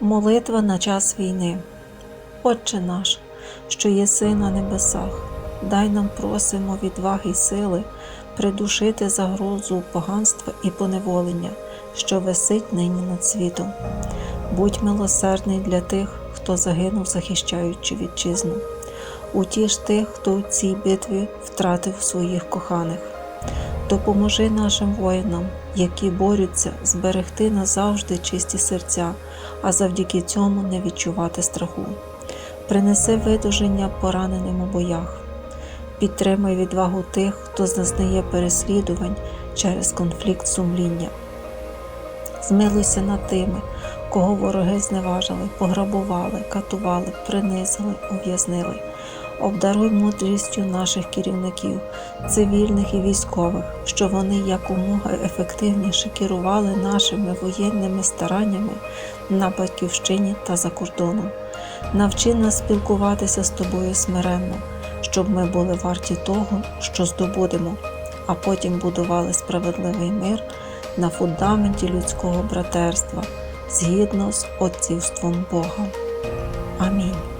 Молитва на час війни. Отче наш, що єси на небесах, дай нам просимо відваги й сили придушити загрозу поганства і поневолення, що висить нині над світом. Будь милосердний для тих, хто загинув, захищаючи вітчизну. Утіш тих, хто у цій битві втратив своїх коханих. Допоможи нашим воїнам, які борються, зберегти назавжди чисті серця, а завдяки цьому не відчувати страху. Принеси видуження пораненим у боях. Підтримай відвагу тих, хто зазнає переслідувань через конфлікт сумління. Змилуйся над тими, кого вороги зневажили, пограбували, катували, принизили, ув'язнили. Обдаруй мудрістю наших керівників, цивільних і військових, що вони якомога ефективніше керували нашими воєнними стараннями на батьківщині та за кордоном. Навчи нас спілкуватися з тобою смиренно, щоб ми були варті того, що здобудемо, а потім будували справедливий мир на фундаменті людського братерства згідно з отцівством Бога. Амінь.